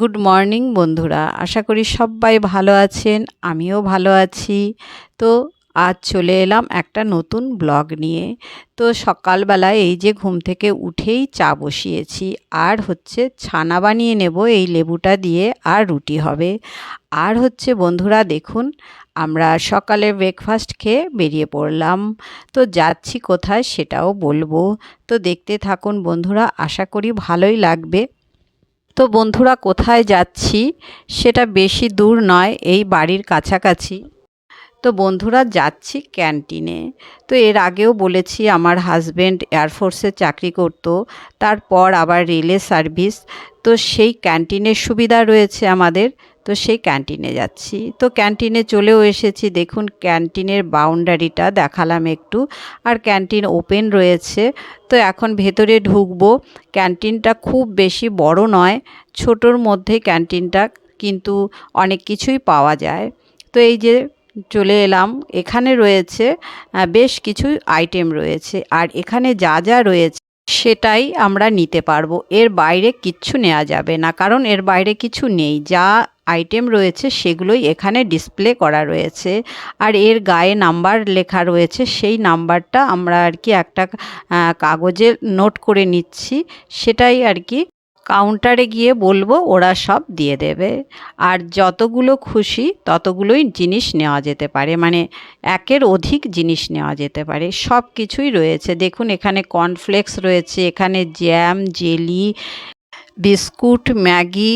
Good morning বন্ধুরা। আশা করি সবাই ভালো আছেন, আমিও ভালো আছি। তো আজ চলে এলাম একটা নতুন ব্লগ নিয়ে। তো সকালবেলায় এই যে ঘুম থেকে উঠেই চা বসিয়েছি, আর হচ্ছে ছানা বানিয়ে নেব এই লেবুটা দিয়ে, আর রুটি হবে। আর হচ্ছে বন্ধুরা দেখুন, আমরা সকালে ব্রেকফাস্ট খেয়ে বেরিয়ে পড়লাম। তো যাচ্ছি কোথায় সেটাও বলব। তো দেখতে থাকুন বন্ধুরা, আশা করি ভালোই লাগবে। তো বন্ধুরা, কোথায় যাচ্ছি সেটা বেশি দূর নয়, এই বাড়ির কাছাকাছি। তো বন্ধুরা, যাচ্ছি ক্যান্টিনে। তো এর আগেও বলেছি, আমার হাজব্যান্ড এয়ারফোর্সে চাকরি করত, তারপর আবার রেলে সার্ভিস। তো সেই ক্যান্টিনের সুবিধা রয়েছে আমাদের তো সেই ক্যান্টিনে যাচ্ছি। তো ক্যান্টিনে চলেও এসেছি। দেখুন, ক্যান্টিনের বাউন্ডারিটা দেখালাম একটু। আর ক্যান্টিন ওপেন রয়েছে। তো এখন ভেতরে ঢুকবো। ক্যান্টিনটা খুব বেশি বড় নয়। ছোটোর মধ্যে ক্যান্টিনটা কিন্তু অনেক কিছুই পাওয়া যায়। তো এই যে চলে এলাম। এখানে রয়েছে বেশ কিছু আইটেম রয়েছে। আর এখানে যা যা রয়েছে, সেটাই আমরা নিতে পারব। এর বাইরে কিচ্ছু নেওয়া যাবে না। কারণ এর বাইরে কিছু নেই। যা আইটেম রয়েছে, সেগুলোই এখানে ডিসপ্লে করা রয়েছে। আর এর গায়ে নাম্বার লেখা রয়েছে, সেই নাম্বারটা আমরা আর কি একটা কাগজে নোট করে নিচ্ছি। সেটাই আর কি কাউন্টারে গিয়ে বলব, ওরা সব দিয়ে দেবে। আর যতগুলো খুশি ততগুলোই জিনিস নেওয়া যেতে পারে মানে একের অধিক জিনিস নেওয়া যেতে পারে। সব কিছুই রয়েছে। দেখুন, এখানে কর্নফ্লেক্স রয়েছে, এখানে জ্যাম জেলি বিস্কুট ম্যাগি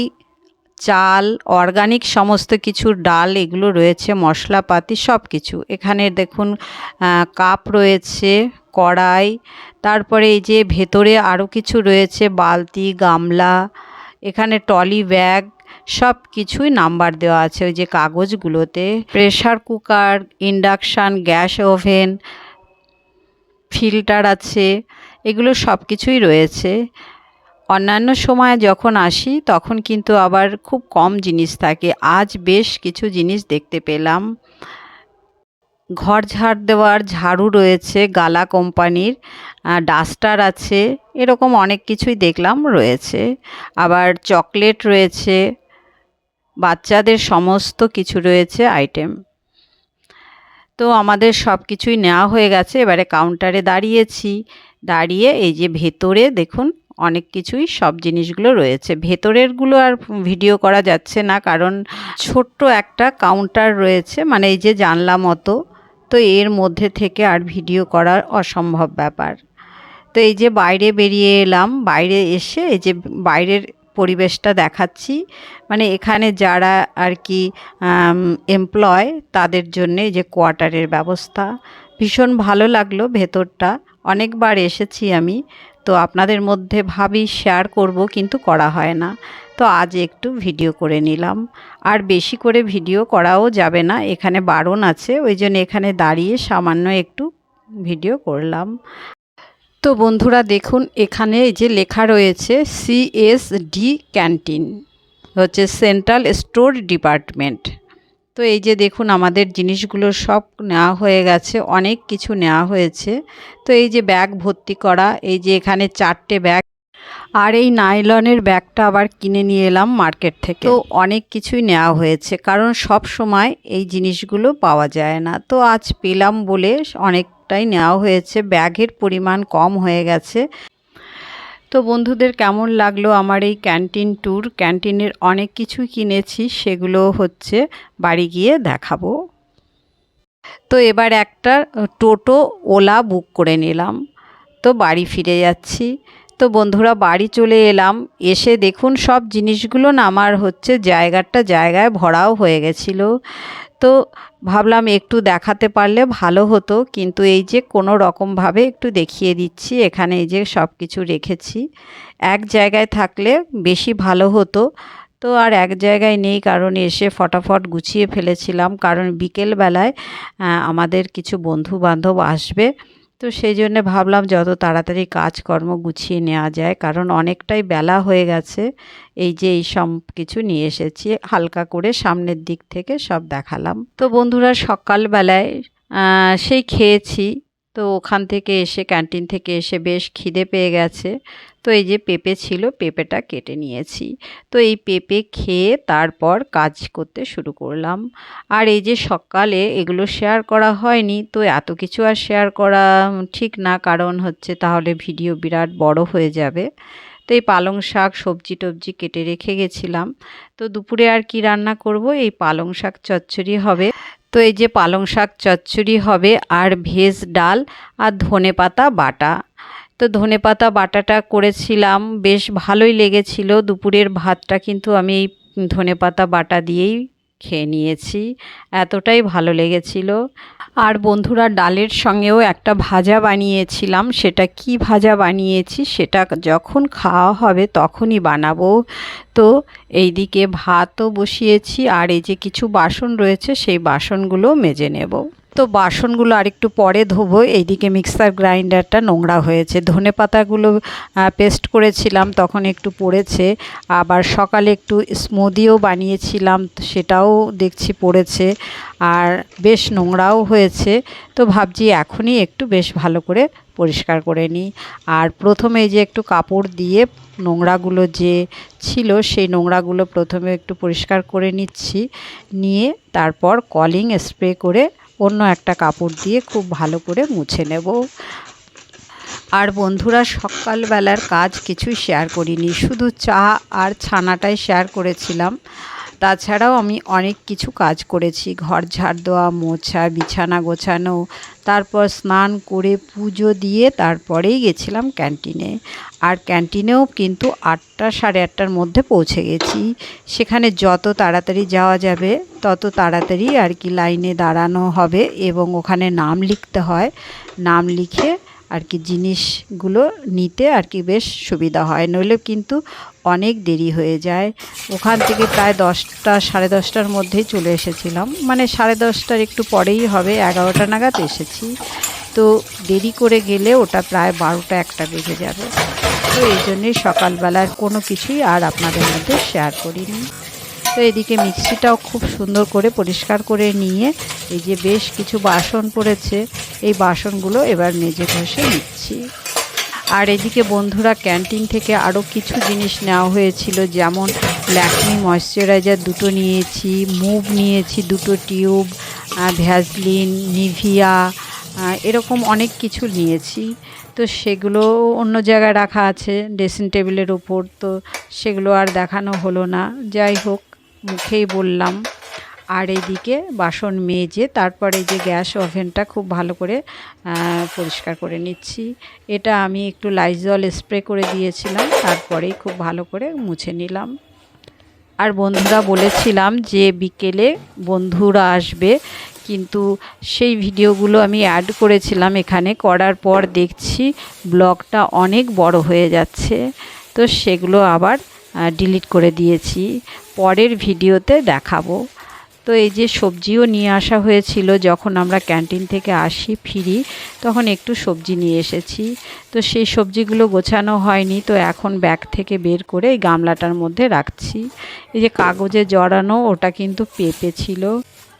চাল অর্গানিক সমস্ত কিছু ডাল, এগুলো রয়েছে, মশলাপাতি সব কিছু এখানে দেখুন কাপ রয়েছে, কড়াই, তারপরে এই যে ভেতরে আরও কিছু রয়েছে, বালতি, গামলা, এখানে টলি ব্যাগ সব কিছুই নাম্বার দেওয়া আছে ওই যে কাগজগুলোতে। Pressure cooker, induction, gas oven, filter আছে, এগুলো সব কিছুই রয়েছে। অন্যান্য সময় যখন আসি, তখন কিন্তু আবার খুব কম জিনিস থাকে। আজ বেশ কিছু জিনিস দেখতে পেলাম। ঘর ঝাড় দেওয়ার ঝাড়ু রয়েছে, গালা কোম্পানির ডাস্টার আছে, এরকম অনেক কিছুই দেখলাম রয়েছে। আবার চকলেট রয়েছে, বাচ্চাদের সমস্ত কিছু রয়েছে, আইটেম। তো আমাদের সব কিছুই নেওয়া হয়ে গেছে, এবারে কাউন্টারে দাঁড়িয়েছি। দাঁড়িয়ে এই যে ভেতরে দেখুন অনেক কিছুই সব জিনিসগুলো রয়েছে। ভেতরেরগুলো আর ভিডিও করা যাচ্ছে না কারণ ছোট্ট একটা কাউন্টার রয়েছে মানে এই যে জানলা মতো। তো এর মধ্যে থেকে আর ভিডিও করার অসম্ভব ব্যাপার। তো এই যে বাইরে বেরিয়ে এলাম, বাইরে এসে এই যে বাইরের পরিবেশটা দেখাচ্ছি। মানে এখানে যারা আর কি এমপ্লয় তাদের জন্যে যে কোয়ার্টারের ব্যবস্থা। ভীষণ ভালো লাগল ভেতরটা। অনেকবার এসেছি আমি। তো আপনাদের মধ্যে ভাবি শেয়ার করব, কিন্তু করা হয় না। তো আজ একটু ভিডিও করে নিলাম। আর বেশি করে ভিডিও করাও যাবে না, এখানে বারণ আছে, ওই জন্য এখানে দাঁড়িয়ে সামান্য একটু ভিডিও করলাম। তো বন্ধুরা দেখুন, এখানে এই যে লেখা রয়েছে সিএসডি ক্যান্টিন হচ্ছে সেন্ট্রাল স্টোর ডিপার্টমেন্ট তো এই যে দেখুন আমাদের জিনিসগুলো সব নেওয়া হয়ে গেছে, অনেক কিছু নেওয়া হয়েছে। তো এই যে ব্যাগ ভর্তি করা, এই যে এখানে চারটে ব্যাগ আর এই নাইলনের ব্যাগটা আবার কিনে নিয়ে এলাম মার্কেট থেকে। তো অনেক কিছুই নেওয়া হয়েছে, কারণ সব সময় এই জিনিসগুলো পাওয়া যায় না। তো আজ পেলাম বলে অনেকটাই নেওয়া হয়েছে, ব্যাগের পরিমাণ কম হয়ে গেছে। তো বন্ধুদের কেমন লাগল আমার এই ক্যান্টিন ট্যুর? ক্যান্টিনের অনেক কিছুই কিনেছি, সেগুলো হচ্ছে বাড়ি গিয়ে দেখাবো। তো এবার একটা টোটো ওলা বুক করে নিলাম। তো বাড়ি ফিরে যাচ্ছি। তো বন্ধুরা বাড়ি চলে এলাম। এসে দেখুন সব জিনিসগুলো না আমার হচ্ছে জায়গাটা জায়গায় ভরাও হয়ে গেছিল। তো ভাবলাম একটু দেখাতে পারলে ভালো হতো, কিন্তু এই যে কোনো রকমভাবে একটু দেখিয়ে দিচ্ছি। এখানে এই যে সব কিছু রেখেছি। এক জায়গায় থাকলে বেশি ভালো হতো। তো আর এক জায়গায় নেই, কারণ এসে ফটাফট গুছিয়ে ফেলেছিলাম। কারণ বিকেলবেলায় আমাদের কিছু বন্ধু বান্ধব আসবে। তো সেই জন্য ভাবলাম যত তাড়াতাড়ি কাজকর্ম গুছিয়ে নেওয়া যায়, কারণ অনেকটাই বেলা হয়ে গেছে। এই যে এই সব কিছু নিয়ে এসেছি, হালকা করে সামনের দিক থেকে সব দেখালাম। তো বন্ধুরা সকালবেলায় সেই খেয়েছি। তো ওখান থেকে এসে, ক্যান্টিন থেকে এসে বেশ খিদে পেয়ে গেছে। তো এই যে পেঁপে ছিল, পেঁপেটা কেটে নিয়েছি। তো এই পেঁপে খেয়ে তারপর কাজ করতে শুরু করলাম। আর এই যে সকালে এগুলো শেয়ার করা হয়নি, তো এত কিছু আর শেয়ার করা ঠিক না। কারণ হচ্ছে তাহলে ভিডিও বিরাট বড় হয়ে যাবে। তো এই পালং শাক সবজি টবজি কেটে রেখে গেছিলাম। তো দুপুরে আর কি রান্না করব? এই পালং শাক চচ্চড়ি হবে। তো এই যে পালং শাক চচ্চড়ি হবে আর ভেজ ডাল আর ধনে পাতা বাটা। তো ধনে পাতা, বাটাটা করেছিলাম। বেশ ভালোই লেগেছিল। দুপুরের ভাতটা কিন্তু আমি এই ধনে পাতা, বাটা দিয়েই খেয়ে নিয়েছি। এতটাই ভালো লেগেছিল। আর বন্ধুরা, ডালের সঙ্গেও একটা ভাজা বানিয়েছিলাম। সেটা কি ভাজা বানিয়েছি সেটা যখন খাওয়া হবে তখনই বানাবো। তো এইদিকে ভাতও বসিয়েছি আর এই যে কিছু বাসন রয়েছে সেই বাসনগুলো মেজে নেব। তো বাসনগুলো আরেকটু পরে ধোবো। এইদিকে মিক্সার গ্রাইন্ডারটা নোংরা হয়েছে। ধনে পাতাগুলো পেস্ট করেছিলাম, তখন একটু পড়েছে। আবার সকালে একটু স্মুদিও বানিয়েছিলাম, সেটাও দেখছি পড়েছে। আর বেশ নোংরাও হয়েছে। তো ভাবছি এখনই একটু বেশ ভালো করে পরিষ্কার করে নিই। আর প্রথমে যে একটু কাপড় দিয়ে নোংরাগুলো যে ছিল, সেই নোংরাগুলো প্রথমে একটু পরিষ্কার করে নিচ্ছি। নিয়ে তারপর কলিং স্প্রে করে অন্য একটা কাপড় দিয়ে খুব ভালো করে মুছে নেব। আর বন্ধুরা, সকালবেলার কাজ কিছুই শেয়ার করিনি। শুধু চা আর ছানাটাই শেয়ার করেছিলাম। তাছাড়াও আমি অনেক কিছু কাজ করেছি। ঘর ঝাড় দেওয়া, মোছা, বিছানা গোছানো, তারপর স্নান করে পুজো দিয়ে তারপরেই গেছিলাম ক্যান্টিনে। আর ক্যান্টিনেও কিন্তু আটটা সাড়ে আটটার মধ্যে পৌঁছে গেছি। সেখানে যত তাড়াতাড়ি যাওয়া যাবে, তত তাড়াতাড়ি আর কি লাইনে দাঁড়ানো হবে এবং ওখানে নাম লিখতে হয়। নাম লিখে আর কি জিনিসগুলো নিতে আর কি বেশ সুবিধা হয়। নইলে কিন্তু অনেক দেরি হয়ে যায়। ওখান থেকে প্রায় দশটা, সাড়ে দশটার মধ্যেই চলে এসেছিলাম। মানে সাড়ে দশটার একটু পরেই হবে, এগারোটা নাগাদ এসেছি। তো দেরি করে গেলে ওটা প্রায় বারোটা একটা বেজে যাবে। তো এই জন্যেই সকালবেলার কোনো কিছুই আর আপনাদের মধ্যে শেয়ার করিনি। তো এদিকে মিক্সিটাও খুব সুন্দর করে পরিষ্কার করে নিয়ে, এই যে বেশ কিছু বাসন পড়েছে, এই বাসনগুলো এবার মেজে ঘষে নিচ্ছি। আর এদিকে বন্ধুরা, ক্যান্টিন থেকে আরও কিছু জিনিস নেওয়া হয়েছিল, যেমন ল্যাকমি ময়শ্চারাইজার দুটো নিয়েছি, মুভ নিয়েছি দুটো টিউব ভ্যাসলিন, নিভিয়া এরকম অনেক কিছু নিয়েছি। তো সেগুলো অন্য জায়গায় রাখা আছে, ড্রেসিং টেবিলের ওপর তো সেগুলো আর দেখানো হলো না। যাই হোক, মুখেই বললাম। আর এইদিকে বাসন মেজে তারপরে যে গ্যাস ওভেনটা খুব ভালো করে পরিষ্কার করে নিচ্ছি। এটা আমি একটু লাইজল স্প্রে করে দিয়েছিলাম, তারপরেই খুব ভালো করে মুছে নিলাম। আর বন্ধুরা বলেছিলাম যে বিকেলে বন্ধুরা আসবে, কিন্তু সেই ভিডিওগুলো আমি অ্যাড করেছিলাম এখানে, করার পর দেখছি ব্লগটা অনেক বড় হয়ে যাচ্ছে। তো সেগুলো আবার ডিলিট করে দিয়েছি। পরের ভিডিওতে দেখাবো। তো এই যে সবজিও নিয়ে আসা হয়েছিল, যখন আমরা ক্যান্টিন থেকে আসি ফিরি, তখন একটু সবজি নিয়ে এসেছি। তো সেই সবজিগুলো গোছানো হয়নি, তো এখন ব্যাগ থেকে বের করে এই গামলাটার মধ্যে রাখছি। এই যে কাগজে জড়ানো, ওটা কিন্তু পেঁপে ছিল।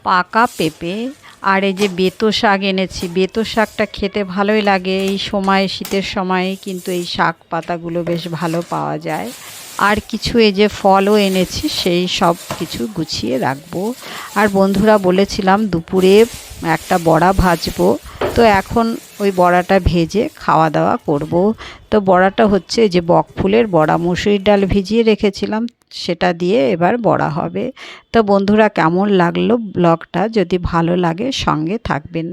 পাকা পেঁপে। আর এই যে বেতো শাক এনেছি, বেতো শাকটা খেতে ভালোই লাগে। এই সময়, শীতের সময়ে কিন্তু এই শাক পাতাগুলো বেশ ভালো পাওয়া যায়। আর কিছু এই যে ফলও এনেছি, সেই সব কিছু গুছিয়ে রাখব। আর বন্ধুরা বলেছিলাম দুপুরে একটা বড়া ভাজবো। তো এখন ওই বড়াটা ভেজে খাওয়া দাওয়া করব। তো বড়াটা হচ্ছে যে বক ফুলের বড়া, মুসুরির ডাল ভিজিয়ে রেখেছিলাম, সেটা দিয়ে এবার বড়া হবে। তো বন্ধুরা কেমন লাগল ব্লগটা? যদি ভালো লাগে সঙ্গে থাকবেন।